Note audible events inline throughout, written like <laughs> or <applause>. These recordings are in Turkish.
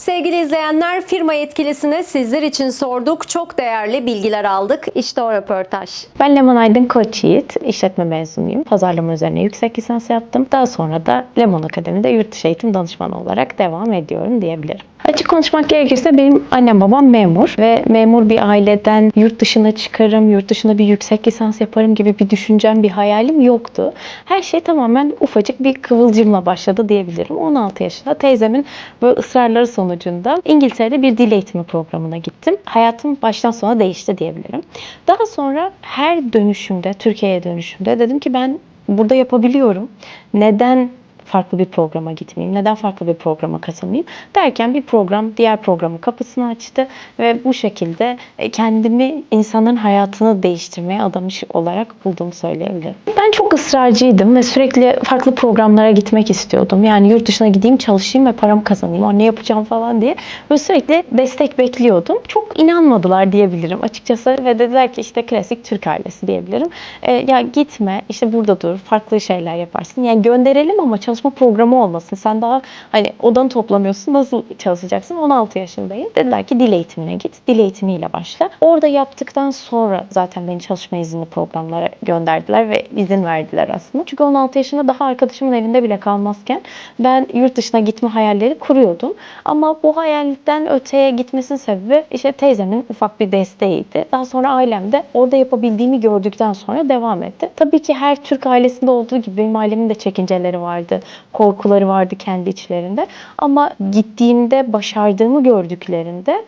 Sevgili izleyenler, firma yetkilisine sizler için sorduk. Çok değerli bilgiler aldık. İşte o röportaj. Ben Leman Aydın Koç Yiğit, işletme mezunuyum. Pazarlama üzerine yüksek lisans yaptım. Daha sonra da Lemon Akademi'de yurt dışı eğitim danışmanı olarak devam ediyorum diyebilirim. Açık konuşmak gerekirse benim annem babam memur ve memur bir aileden yurt dışına çıkarım, yurt dışında bir yüksek lisans yaparım gibi bir düşüncem, bir hayalim yoktu. Her şey tamamen ufacık bir kıvılcımla başladı diyebilirim. 16 yaşında teyzemin böyle ısrarları sonucunda İngiltere'de bir dil eğitimi programına gittim. Hayatım baştan sona değişti diyebilirim. Daha sonra her dönüşümde, Türkiye'ye dönüşümde dedim ki ben burada yapabiliyorum. Neden farklı bir programa gitmeyeyim? Neden farklı bir programa katılmayayım? Derken bir program diğer programın kapısını açtı ve bu şekilde e, kendimi insanların hayatını değiştirmeye adamış olarak bulduğumu söyleyebilirim. Ben çok ısrarcıydım ve sürekli farklı programlara gitmek istiyordum. Yani yurt dışına gideyim, çalışayım ve paramı kazanayım. O ne yapacağım falan diye. Ve sürekli destek bekliyordum. Çok inanmadılar diyebilirim açıkçası ve dediler ki işte klasik Türk ailesi diyebilirim. E, ya gitme, işte burada dur, farklı şeyler yaparsın. Yani gönderelim ama çalışma programı olmasın. Sen daha hani odanı toplamıyorsun, nasıl çalışacaksın? 16 yaşındayım. Dediler ki dil eğitimine git, dil eğitimiyle başla. Orada yaptıktan sonra zaten beni çalışma izinli programlara gönderdiler ve izin verdiler aslında. Çünkü 16 yaşında daha arkadaşımın evinde bile kalmazken ben yurt dışına gitme hayalleri kuruyordum. Ama bu hayalden öteye gitmesinin sebebi işte teyzemin ufak bir desteğiydi. Daha sonra ailem de orada yapabildiğimi gördükten sonra devam etti. Tabii ki her Türk ailesinde olduğu gibi benim ailemin de çekinceleri vardı, korkuları vardı kendi içlerinde. Ama gittiğimde başardığımı gördüklerinde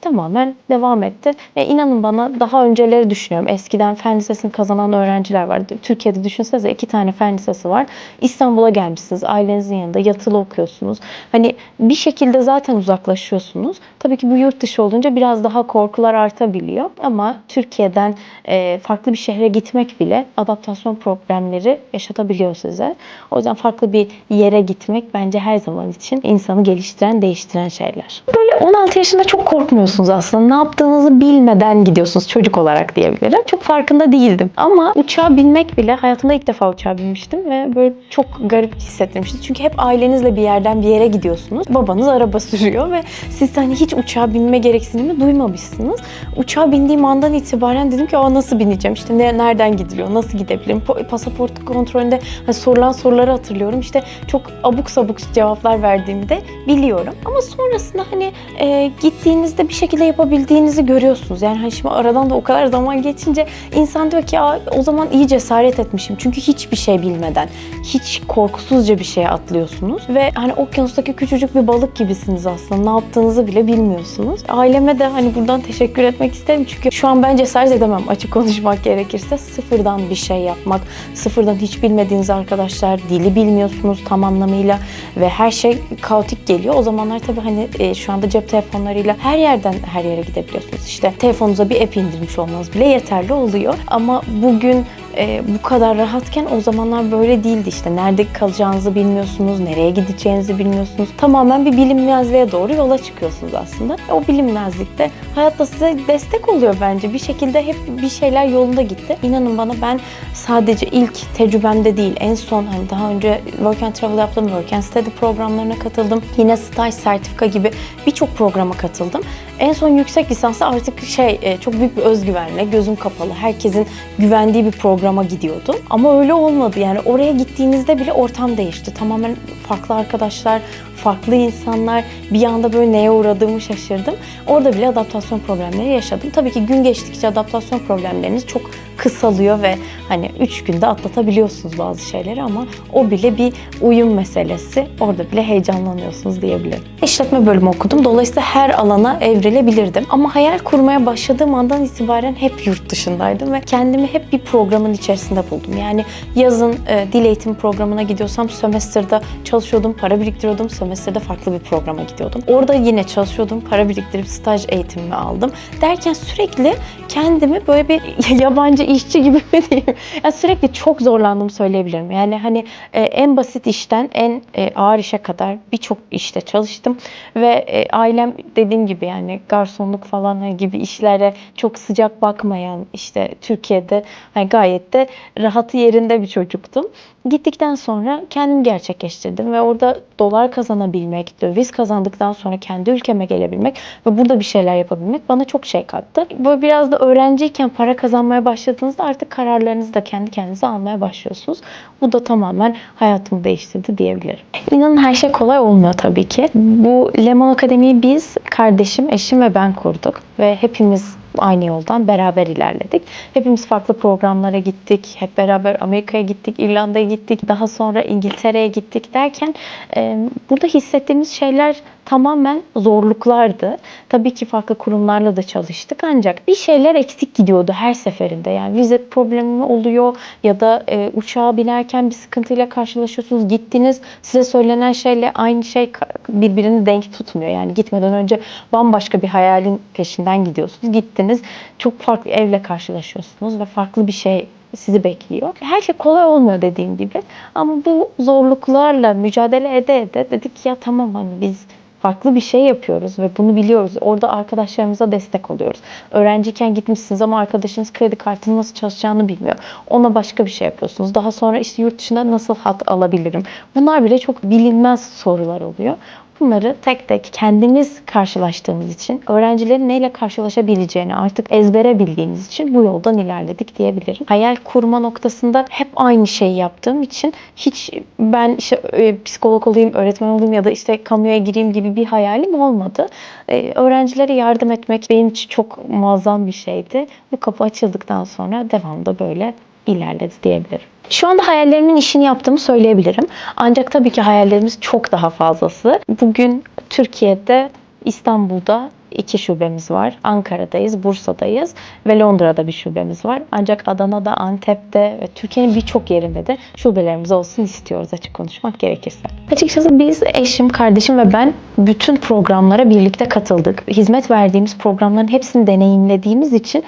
tamamen devam etti. E, inanın bana daha önceleri düşünüyorum. Eskiden fen lisesini kazanan öğrenciler vardı. Türkiye'de düşünsenize iki tane fen lisesi var. İstanbul'a gelmişsiniz. Ailenizin yanında yatılı okuyorsunuz. Hani bir şekilde zaten uzaklaşıyorsunuz. Tabii ki bu yurt dışı olunca biraz daha korkular artabiliyor. Ama Türkiye'den e, farklı bir şehre gitmek bile adaptasyon problemleri yaşatabiliyor size. O yüzden farklı bir yere gitmek bence her zaman için insanı geliştiren, değiştiren şeyler. Böyle 16 yaşında çok korkmuyorsunuz aslında. Ne yaptığınızı bilmeden gidiyorsunuz çocuk olarak diyebilirim. Çok farkında değildim. Ama uçağa binmek bile hayatımda ilk defa uçağa binmiştim ve böyle çok garip hissettirmişti. Çünkü hep ailenizle bir yerden bir yere gidiyorsunuz. Babanız araba <laughs> sürüyor ve siz hani hiç uçağa binme gereksinimi duymamışsınız. Uçağa bindiğim andan itibaren dedim ki Aa, nasıl bineceğim? İşte ne, nereden gidiliyor? Nasıl gidebilirim? Po- Pasaport kontrolünde hani sorulan soruları hatırlıyorum. İşte çok abuk sabuk cevaplar verdiğimi de biliyorum. Ama sonrasında hani e, gittiğinizde bir şekilde yapabildiğinizi görüyorsunuz. Yani hani şimdi aradan da o kadar zaman geçince insan diyor ki Aa, o zaman iyi cesaret etmişim. Çünkü hiçbir şey bilmeden, hiç korkusuzca bir şeye atlıyorsunuz. Ve hani okyanustaki küçücük bir balık gibisiniz aslında. Ne yaptığınızı bile bilmiyorsunuz. Aileme de hani buradan teşekkür etmek isterim. Çünkü şu an ben cesaret edemem açık konuşmak gerekirse. Sıfırdan bir şey yapmak, sıfırdan hiç bilmediğiniz arkadaşlar, dili bilmiyorsunuz tam anlamıyla ve her şey kaotik geliyor. O zamanlar tabii hani e, şu anda cep telefonlarıyla her yerden her yere gidebiliyorsunuz. İşte telefonunuza bir app indirmiş olmanız bile yeterli oluyor. Ama bugün e, bu kadar rahatken o zamanlar böyle değildi işte. Nerede kalacağınızı bilmiyorsunuz, nereye gideceğinizi bilmiyorsunuz. Tamamen bir bilinmezliğe doğru yola çıkıyorsunuz aslında. E, O bilinmezlikte hayatta size destek oluyor bence. Bir şekilde hep bir şeyler yolunda gitti. İnanın bana ben sadece ilk tecrübemde değil, en son hani daha önce Work and Travel yaptım, Work and Study programlarına katıldım. Yine staj, sertifika gibi birçok programa katıldım. En son yüksek lisansta artık şey e, çok büyük bir özgüvenle, gözüm kapalı, herkesin güvendiği bir programa gidiyordum. Ama öyle olmadı yani oraya gittiğinizde bile ortam değişti. Tamamen farklı arkadaşlar, farklı insanlar bir anda böyle neye uğradığımı şaşırdım. Orada bile adaptasyon problemleri yaşadım. Tabii ki gün geçtikçe adaptasyon problemleriniz çok kısalıyor ve hani 3 günde atlatabiliyorsunuz bazı şeyleri ama o bile bir uyum meselesi. Orada bile heyecanlanıyorsunuz diyebilirim. İşletme bölümü okudum. Dolayısıyla her alana evrilebilirdim. Ama hayal kurmaya başladığım andan itibaren hep yurt dışındaydım ve kendimi hep bir programın içerisinde buldum. Yani yazın e, dil eğitimi programına gidiyorsam sömestrda çalışıyordum, para biriktiriyordum. Sömestrde farklı bir programa gidiyordum. Orada yine çalışıyordum, para biriktirip staj eğitimimi aldım. Derken sürekli kendimi böyle bir <laughs> yabancı işçi gibi mi diyeyim. Yani sürekli çok zorlandım söyleyebilirim. Yani hani e, en basit işten en e, ağır işe kadar birçok işte çalıştım ve e, ailem dediğim gibi yani garsonluk falan hani gibi işlere çok sıcak bakmayan işte Türkiye'de hani gayet de rahatı yerinde bir çocuktum. Gittikten sonra kendimi gerçekleştirdim ve orada dolar kazanabilmek, döviz kazandıktan sonra kendi ülkeme gelebilmek ve burada bir şeyler yapabilmek bana çok şey kattı. Böyle biraz da öğrenciyken para kazanmaya başladığınızda artık kararlarınızı da kendi kendinize almaya başlıyorsunuz. Bu da tamamen hayatımı değiştirdi diyebilirim. İnanın her şey kolay olmuyor tabii ki. Bu Lemon Akademi'yi biz, kardeşim, eşim ve ben kurduk ve hepimiz aynı yoldan beraber ilerledik. Hepimiz farklı programlara gittik. Hep beraber Amerika'ya gittik, İrlanda'ya gittik. Daha sonra İngiltere'ye gittik derken e, burada hissettiğimiz şeyler tamamen zorluklardı. Tabii ki farklı kurumlarla da çalıştık ancak bir şeyler eksik gidiyordu her seferinde. Yani vize problemi oluyor ya da e, uçağa binerken bir sıkıntıyla karşılaşıyorsunuz. Gittiniz size söylenen şeyle aynı şey birbirini denk tutmuyor. Yani gitmeden önce bambaşka bir hayalin peşinden gidiyorsunuz. Gittiniz çok farklı evle karşılaşıyorsunuz ve farklı bir şey sizi bekliyor. Her şey kolay olmuyor dediğim gibi. Ama bu zorluklarla mücadele ede ede dedik ya tamam hani biz farklı bir şey yapıyoruz ve bunu biliyoruz. Orada arkadaşlarımıza destek oluyoruz. Öğrenciyken gitmişsiniz ama arkadaşınız kredi kartının nasıl çalışacağını bilmiyor. Ona başka bir şey yapıyorsunuz. Daha sonra işte yurt dışında nasıl hat alabilirim? Bunlar bile çok bilinmez sorular oluyor. Bunları tek tek kendimiz karşılaştığımız için, öğrencilerin neyle karşılaşabileceğini artık ezbere bildiğimiz için bu yoldan ilerledik diyebilirim. Hayal kurma noktasında hep aynı şeyi yaptığım için hiç ben işte e, psikolog olayım, öğretmen olayım ya da işte kamuya gireyim gibi bir hayalim olmadı. E, öğrencilere yardım etmek benim için çok muazzam bir şeydi. Bu kapı açıldıktan sonra devamda böyle ilerledi diyebilirim. Şu anda hayallerimin işini yaptığımı söyleyebilirim. Ancak tabii ki hayallerimiz çok daha fazlası. Bugün Türkiye'de, İstanbul'da iki şubemiz var. Ankara'dayız, Bursa'dayız ve Londra'da bir şubemiz var. Ancak Adana'da, Antep'te ve Türkiye'nin birçok yerinde de şubelerimiz olsun istiyoruz açık konuşmak gerekirse. Açıkçası biz eşim, kardeşim ve ben bütün programlara birlikte katıldık. Hizmet verdiğimiz programların hepsini deneyimlediğimiz için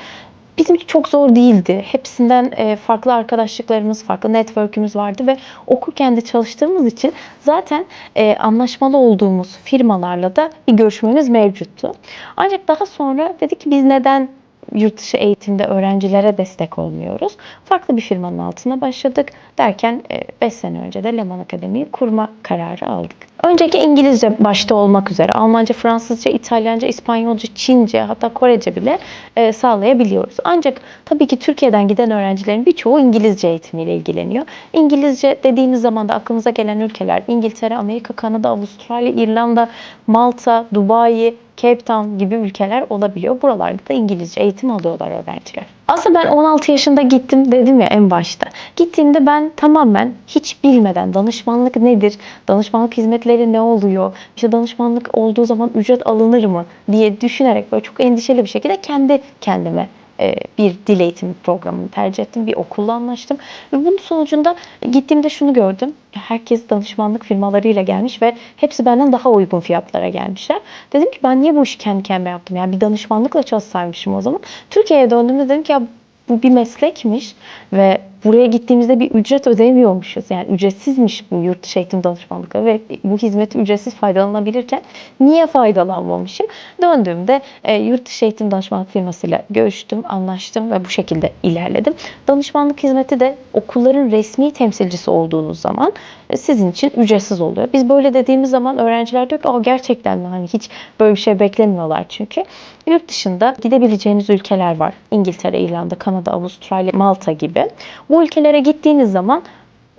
bizim için çok zor değildi. Hepsinden e, farklı arkadaşlıklarımız, farklı network'ümüz vardı ve okurken de çalıştığımız için zaten e, anlaşmalı olduğumuz firmalarla da bir görüşmemiz mevcuttu. Ancak daha sonra dedik ki biz neden yurt dışı eğitimde öğrencilere destek olmuyoruz? Farklı bir firmanın altına başladık derken 5 sene önce de Leman Akademi'yi kurma kararı aldık. Önceki İngilizce başta olmak üzere Almanca, Fransızca, İtalyanca, İspanyolca, Çince hatta Korece bile e, sağlayabiliyoruz. Ancak tabii ki Türkiye'den giden öğrencilerin birçoğu İngilizce eğitimiyle ilgileniyor. İngilizce dediğimiz zaman da aklımıza gelen ülkeler İngiltere, Amerika, Kanada, Avustralya, İrlanda, Malta, Dubai, Cape Town gibi ülkeler olabiliyor. Buralarda da İngilizce eğitim alıyorlar öğrenciler. Aslında ben 16 yaşında gittim dedim ya en başta. Gittiğimde ben tamamen hiç bilmeden danışmanlık nedir, danışmanlık hizmetleri ne oluyor, işte danışmanlık olduğu zaman ücret alınır mı diye düşünerek böyle çok endişeli bir şekilde kendi kendime bir dil eğitimi programını tercih ettim. Bir okulla anlaştım. Ve bunun sonucunda gittiğimde şunu gördüm. Herkes danışmanlık firmalarıyla gelmiş ve hepsi benden daha uygun fiyatlara gelmişler. Dedim ki ben niye bu işi kendi kendime yaptım? Yani bir danışmanlıkla çalışsaymışım o zaman. Türkiye'ye döndüğümde dedim ki ya bu bir meslekmiş ve buraya gittiğimizde bir ücret ödemiyormuşuz. Yani ücretsizmiş bu yurt dışı eğitim danışmanlıkları ve bu hizmeti ücretsiz faydalanabilirken niye faydalanmamışım? Döndüğümde e, yurt dışı eğitim danışmanlık firmasıyla görüştüm, anlaştım ve bu şekilde ilerledim. Danışmanlık hizmeti de okulların resmi temsilcisi olduğunuz zaman e, sizin için ücretsiz oluyor. Biz böyle dediğimiz zaman öğrenciler diyor ki Aa, gerçekten mi? Hani hiç böyle bir şey beklemiyorlar çünkü. Yurt dışında gidebileceğiniz ülkeler var. İngiltere, İrlanda, Kanada, Avustralya, Malta gibi. Bu ülkelere gittiğiniz zaman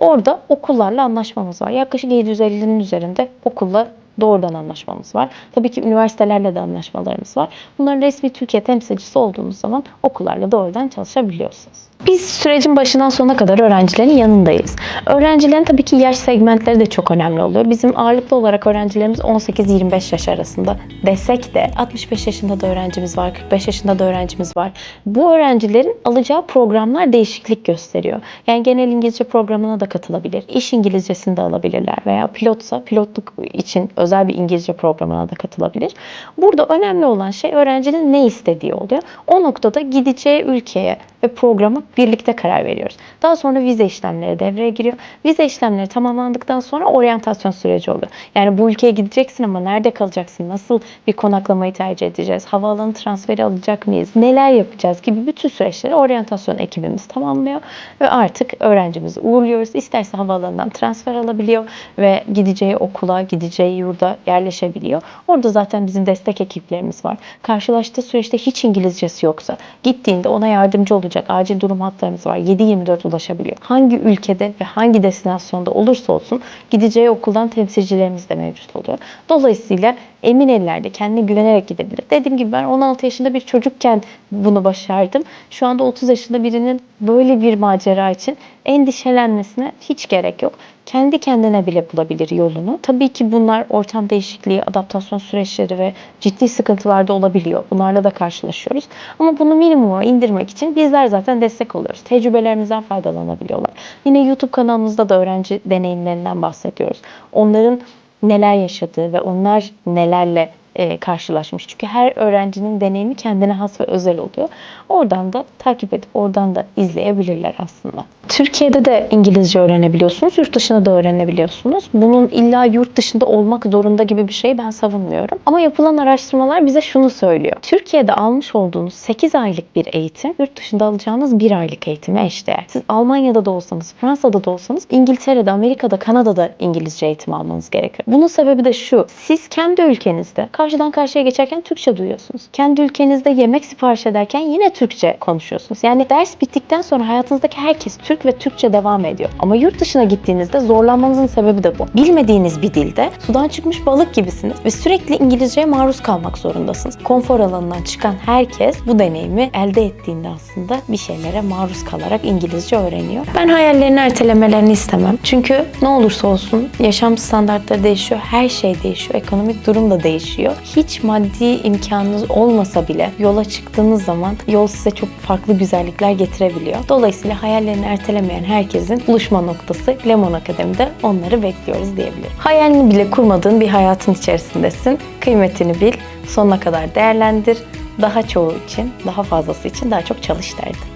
orada okullarla anlaşmamız var. Yaklaşık 750'nin üzerinde okulla doğrudan anlaşmamız var. Tabii ki üniversitelerle de anlaşmalarımız var. Bunların resmi Türkiye temsilcisi olduğumuz zaman okullarla doğrudan çalışabiliyorsunuz. Biz sürecin başından sona kadar öğrencilerin yanındayız. Öğrencilerin tabii ki yaş segmentleri de çok önemli oluyor. Bizim ağırlıklı olarak öğrencilerimiz 18-25 yaş arasında desek de 65 yaşında da öğrencimiz var, 45 yaşında da öğrencimiz var. Bu öğrencilerin alacağı programlar değişiklik gösteriyor. Yani genel İngilizce programına da katılabilir, iş İngilizcesini de alabilirler veya pilotsa pilotluk için özel bir İngilizce programına da katılabilir. Burada önemli olan şey öğrencinin ne istediği oluyor. O noktada gideceği ülkeye ve programa birlikte karar veriyoruz. Daha sonra vize işlemleri devreye giriyor. Vize işlemleri tamamlandıktan sonra oryantasyon süreci oluyor. Yani bu ülkeye gideceksin ama nerede kalacaksın? Nasıl bir konaklamayı tercih edeceğiz? Havaalanı transferi alacak mıyız? Neler yapacağız gibi bütün süreçleri oryantasyon ekibimiz tamamlıyor ve artık öğrencimizi uğurluyoruz. İsterse havaalanından transfer alabiliyor ve gideceği okula, gideceği yurda yerleşebiliyor. Orada zaten bizim destek ekiplerimiz var. Karşılaştığı süreçte hiç İngilizcesi yoksa gittiğinde ona yardımcı olacak acil durum hatlarımız var. 7-24 ulaşabiliyor. Hangi ülkede ve hangi destinasyonda olursa olsun gideceği okuldan temsilcilerimiz de mevcut oluyor. Dolayısıyla emin ellerde kendine güvenerek gidebilir. Dediğim gibi ben 16 yaşında bir çocukken bunu başardım. Şu anda 30 yaşında birinin böyle bir macera için endişelenmesine hiç gerek yok. Kendi kendine bile bulabilir yolunu. Tabii ki bunlar ortam değişikliği, adaptasyon süreçleri ve ciddi sıkıntılar da olabiliyor. Bunlarla da karşılaşıyoruz. Ama bunu minimuma indirmek için bizler zaten destek oluyoruz. Tecrübelerimizden faydalanabiliyorlar. Yine YouTube kanalımızda da öğrenci deneyimlerinden bahsediyoruz. Onların neler yaşadığı ve onlar nelerle e, karşılaşmış. Çünkü her öğrencinin deneyimi kendine has ve özel oluyor. Oradan da takip edip oradan da izleyebilirler aslında. Türkiye'de de İngilizce öğrenebiliyorsunuz, yurt dışında da öğrenebiliyorsunuz. Bunun illa yurt dışında olmak zorunda gibi bir şey ben savunmuyorum. Ama yapılan araştırmalar bize şunu söylüyor. Türkiye'de almış olduğunuz 8 aylık bir eğitim, yurt dışında alacağınız 1 aylık eğitime eşdeğer. Siz Almanya'da da olsanız, Fransa'da da olsanız, İngiltere'de, Amerika'da, Kanada'da İngilizce eğitim almanız gerekiyor. Bunun sebebi de şu. Siz kendi ülkenizde karşıdan karşıya geçerken Türkçe duyuyorsunuz. Kendi ülkenizde yemek sipariş ederken yine Türkçe konuşuyorsunuz. Yani ders bittikten sonra hayatınızdaki herkes Türk ve Türkçe devam ediyor. Ama yurt dışına gittiğinizde zorlanmanızın sebebi de bu. Bilmediğiniz bir dilde sudan çıkmış balık gibisiniz ve sürekli İngilizceye maruz kalmak zorundasınız. Konfor alanından çıkan herkes bu deneyimi elde ettiğinde aslında bir şeylere maruz kalarak İngilizce öğreniyor. Ben hayallerini ertelemelerini istemem. Çünkü ne olursa olsun yaşam standartları değişiyor, her şey değişiyor, ekonomik durum da değişiyor. Hiç maddi imkanınız olmasa bile yola çıktığınız zaman yol size çok farklı güzellikler getirebiliyor. Dolayısıyla hayallerini ertelemeyen herkesin buluşma noktası Lemon Akademi'de onları bekliyoruz diyebilirim. Hayalini bile kurmadığın bir hayatın içerisindesin. Kıymetini bil, sonuna kadar değerlendir. Daha çoğu için, daha fazlası için daha çok çalış derdim.